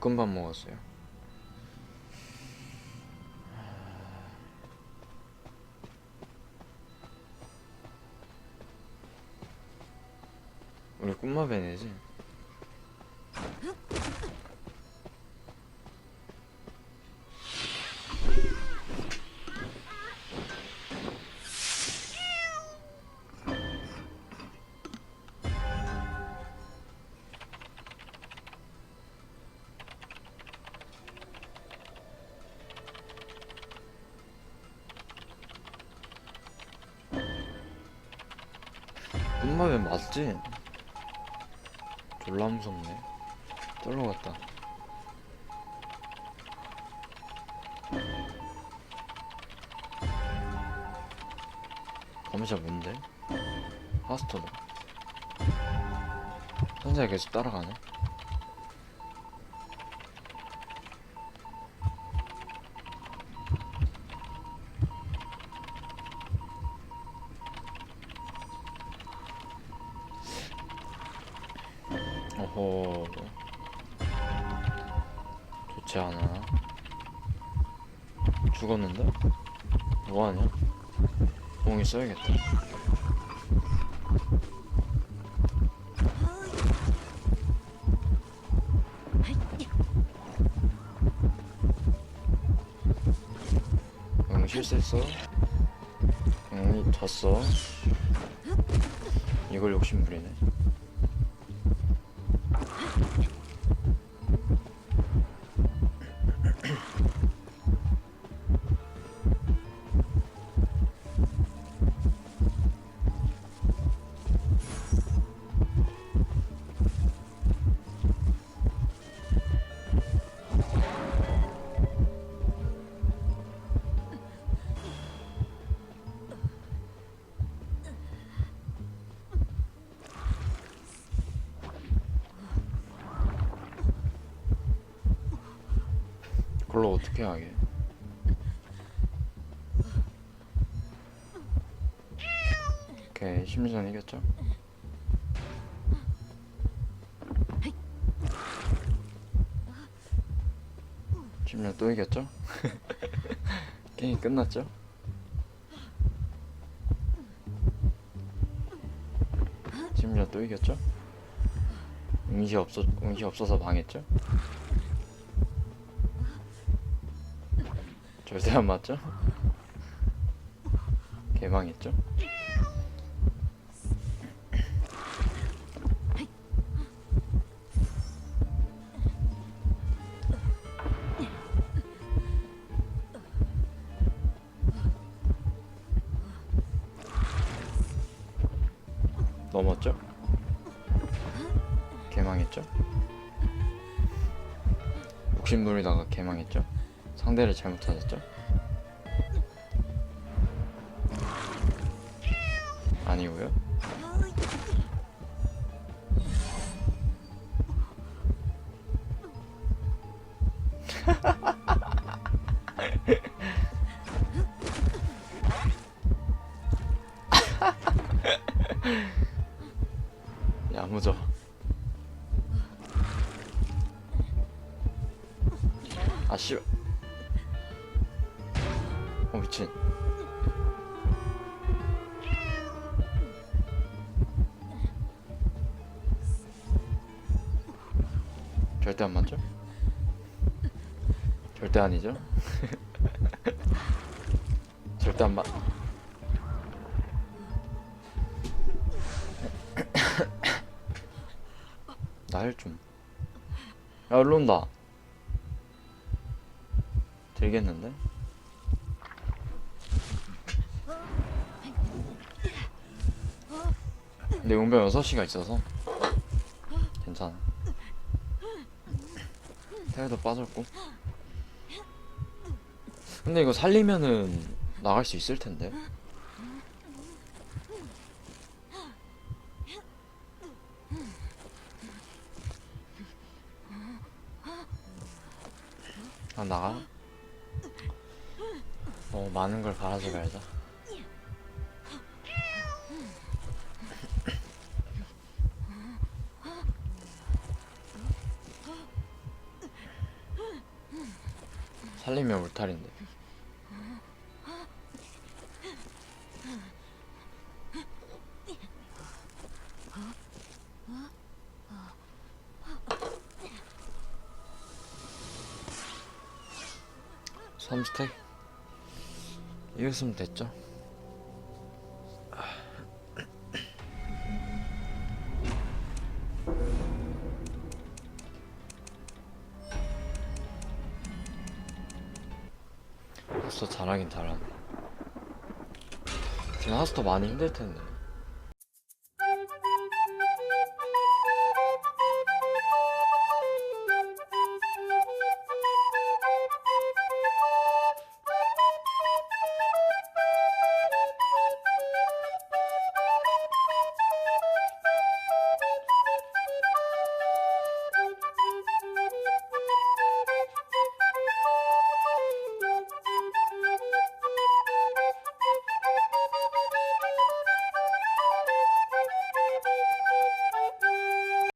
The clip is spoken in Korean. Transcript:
볶음밥 먹었어요. 우리 꿈밥 애네지? 꿈밥에 맞지? 졸라 무섭네. 떨러 갔다. 감시자 뭔데? 하스터다. 현자가 계속 따라가네. 어허. 좋지 않아. 죽었는데? 뭐하냐? 공이 써야겠다. 응, 실수했어. 응, 졌어. 이걸 욕심부리네. 그걸로 어떻게 하게? 오케이 심리전 이겼죠? 심리전 또 이겼죠? 게임이 끝났죠? 심리전 또 이겼죠? 응시 없어 응시 없어서 망했죠? 절대 안 맞죠? 개망했죠? 넘었죠? 개망했죠? 욕심부리다가 개망했죠? 상대를 잘못 찾았죠? 아니고요. 야무져. 아 씨. 어 미친. 절대 안 맞죠? 절대 아니죠? 절대 안 맞. 날 좀. 야, 일로 온다. 되겠는데? 근데 용병 6시가 있어서 괜찮아. 테레도 빠졌고. 근데 이거 살리면은 나갈 수 있을 텐데. 아 나가? 어 많은 걸 바라지 말자. 살리면 울타리인데. 삼스택 이겼으면 됐죠. 하스터 잘하긴 잘하네. 지금 하스터 많이 힘들 텐데.